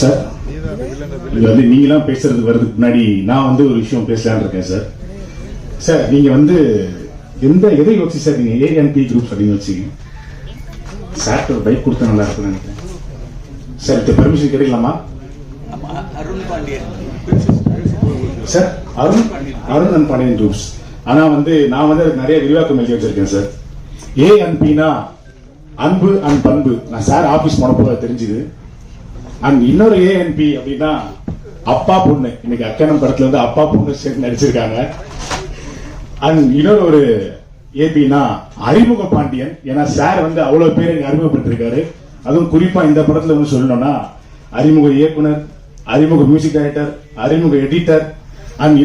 Sir இது வந்து நீங்களாம் பேசுறது வர்றதுக்கு முன்னாடி. நான் வந்து ஒரு விஷயம் பேசலாம்னு இருக்கேன் சார். சார் நீங்க வந்து எந்த எதை யோசிச்சு சார் நீங்க ஏஎன்பி குரூப் அப்படின்னு வச்சீங்க? சார் ஒரு பைக் கொடுத்தா நல்லா இருக்கும்னு நினைக்கிறேன். சார் இது பெர்மிஷன் கிடைக்கலாமா? அருண் பாண்டியன் சார் அருண் அருண் அண்ட் பனியன் ரூப்ஸ் ஆனா வந்து நான் வந்து அதுக்கு நிறைய விரிவாக்கம் எழுதி வச்சிருக்கேன் சார். ஏஎன்பினா அன்பு அண்ட் பண்பு. நான் சார் ஆபீஸ் போனப்போ தெரிஞ்சுது. அண்ட் இன்னொரு ஏஎன்பி அப்படின்னா அப்பா பொண்ணு. இன்னைக்கு அக்கனம் படத்துல வந்து அப்பா பொண்ணு சேர்ந்து நடிச்சிருக்காங்க. அண்ட் இன்னொரு ஒரு ஏபினா அறிமுக பாண்டியன். ஏன்னா சார் வந்து அவ்வளவு பேர் எனக்கு அறிமுகப்படுத்திருக்காரு அதுவும் குறிப்பா இந்த படத்துல வந்து சொல்லணும்னா அறிமுக இயக்குனர் அறிமுக மியூசிக் டைரக்டர் அறிமுக எடிட்டர் அண்ட்